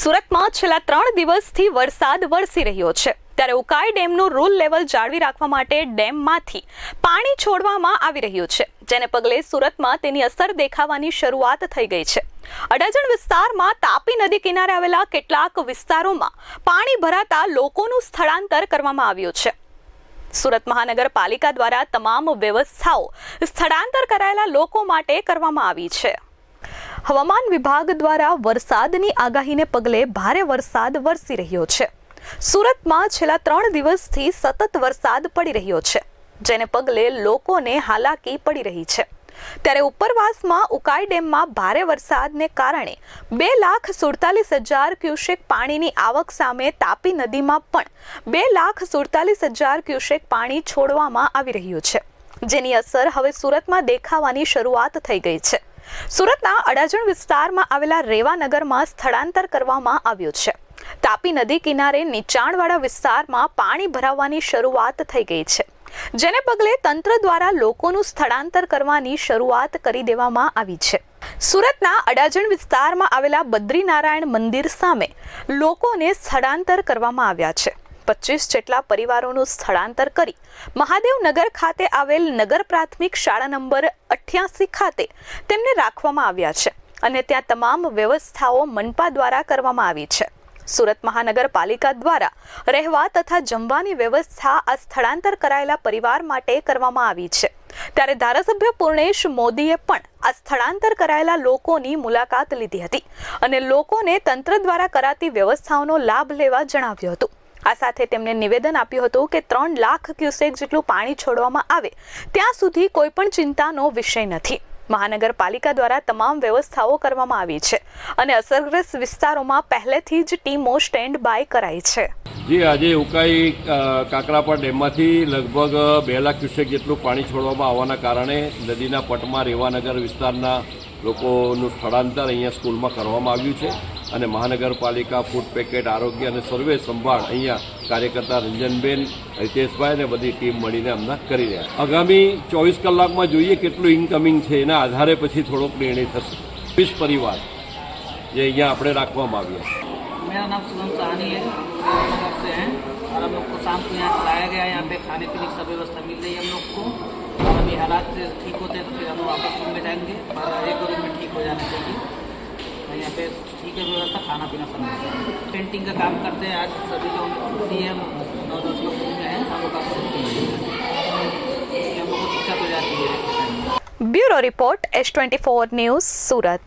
સુરતમાં છેલ્લા ત્રણ દિવસથી વરસાદ વરસી રહ્યો છે. ત્યારે ઉકાઈ ડેમનું રૂલ લેવલ જાળવી રાખવા માટે ડેમમાંથી પાણી છોડવામાં આવી રહ્યું છે. જેને પગલે સુરતમાં તેની અસર દેખાવાની શરૂઆત થઈ ગઈ છે. અડાજણ વિસ્તારમાં તાપી નદી કિનારે આવેલા કેટલાક વિસ્તારોમાં પાણી ભરાતા લોકોનું સ્થળાંતર કરવામાં આવ્યું છે. સુરત મહાનગરપાલિકા દ્વારા તમામ વ્યવસ્થાઓ સ્થળાંતર કરાયેલા લોકો માટે કરવામાં આવી છે. હવામાન વિભાગ દ્વારા વરસાદની આગાહીને પગલે ભારે વરસાદ વરસી રહ્યો છે. સુરતમાં છેલ્લા ત્રણ દિવસથી સતત વરસાદ પડી રહ્યો છે, જેને પગલે લોકોને હાલાકી પડી રહી છે. ત્યારે ઉપરવાસમાં ઉકાઈ ડેમમાં ભારે વરસાદને કારણે બે લાખ સુડતાલીસ હજાર ક્યુસેક પાણીની આવક સામે તાપી નદીમાં પણ બે લાખ સુડતાલીસ હજાર ક્યુસેક પાણી છોડવામાં આવી રહ્યું છે, જેની અસર હવે સુરતમાં દેખાવાની શરૂઆત થઈ ગઈ છે. સુરતના અડાજણ વિસ્તારમાં આવેલા રેવા નગરમાં સ્થળાંતર કરવામાં આવ્યું છે. તાપી નદી કિનારે નીચાણવાળા વિસ્તારમાં પાણી ભરાવાની શરૂઆત થઈ ગઈ છે. જેને પગલે તંત્ર દ્વારા લોકોનું સ્થળાંતર કરવાની શરૂઆત કરી દેવામાં આવી છે. સુરતના અડાજણ વિસ્તારમાં આવેલા બદ્રીનારાયણ મંદિર સામે લોકોને સ્થળાંતર કરવામાં આવ્યા છે. પચીસ જેટલા પરિવારોનું સ્થળાંતર કરી મહાદેવનગર ખાતે આવેલ નગર પ્રાથમિક શાળા નંબર અઠ્યાસી ખાતે તેમને રાખવામાં આવ્યા છે અને ત્યાં તમામ વ્યવસ્થાઓ મનપા દ્વારા કરવામાં આવી છે. સુરત મહાનગરપાલિકા દ્વારા રહેવા તથા જમવાની વ્યવસ્થા આ સ્થળાંતર કરાયેલા પરિવાર માટે કરવામાં આવી છે. ત્યારે ધારાસભ્ય પૂર્ણેશ મોદીએ પણ આ સ્થળાંતર કરાયેલા લોકોની મુલાકાત લીધી હતી અને લોકોને તંત્ર દ્વારા કરાતી વ્યવસ્થાઓનો લાભ લેવા જણાવ્યું હતું. આ સાથે તેમણે નિવેદન આપ્યું હતું કે ત્રણ લાખ ક્યુસેક જેટલું પાણી છોડવામાં આવે, ત્યાં સુધી કોઈ પણ ચિંતાનો વિષય નથી. મહાનગરપાલિકા દ્વારા તમામ વ્યવસ્થાઓ કરવામાં આવી છે અને અસરગ્રસ્ત વિસ્તારોમાં પહેલેથી જ ટીમો સ્ટેન્ડ બાય કરાઈ છે. જી, આજે ઉકાઈ કાકરાપા ડેમમાંથી લગભગ બે લાખ ક્યુસેક જેટલું પાણી છોડવામાં આવવાના કારણે નદીના પટમાં રેવાનગર વિસ્તારના લોકોનું સ્થળાંતર અહીંયા સ્કૂલમાં કરવામાં આવ્યું છે. અને મહાનગરપાલિકા ફૂડ પેકેટ આરોગ્ય અને સર્વે સંભાળ અહીંયા કાર્યકર્તા રંજનબેન હિતેશભાઈ અને બધી ટીમ મળીને અમદાવાદ કરી રહ્યા છે. આગામી ચોવીસ કલાકમાં જોઈએ કેટલું ઇનકમિંગ છે એના આધારે પછી થોડોક નિર્ણય થશે વીસ પરિવાર જે અહીંયા આપણે રાખવામાં આવ્યા છે मेरा नाम सुगम साहनी है हम लोग से हैं और हम लोग को शाम को यहाँ चलाया गया है यहाँ पे खाने पीने की सब व्यवस्था मिल रही है हम लोग को और अभी हालात ठीक होते हैं तो फिर हम लोग वापस रूम में जाएंगे यहाँ पे, ठीक है, व्यवस्था खाना पीना सब पेंटिंग का काम करते हैं आज सभी लोग सी एम नौ दस लोग घूम हैं, हम लोग का दिक्कत हो। जाती है। Bureau report S twenty four news, सूरत।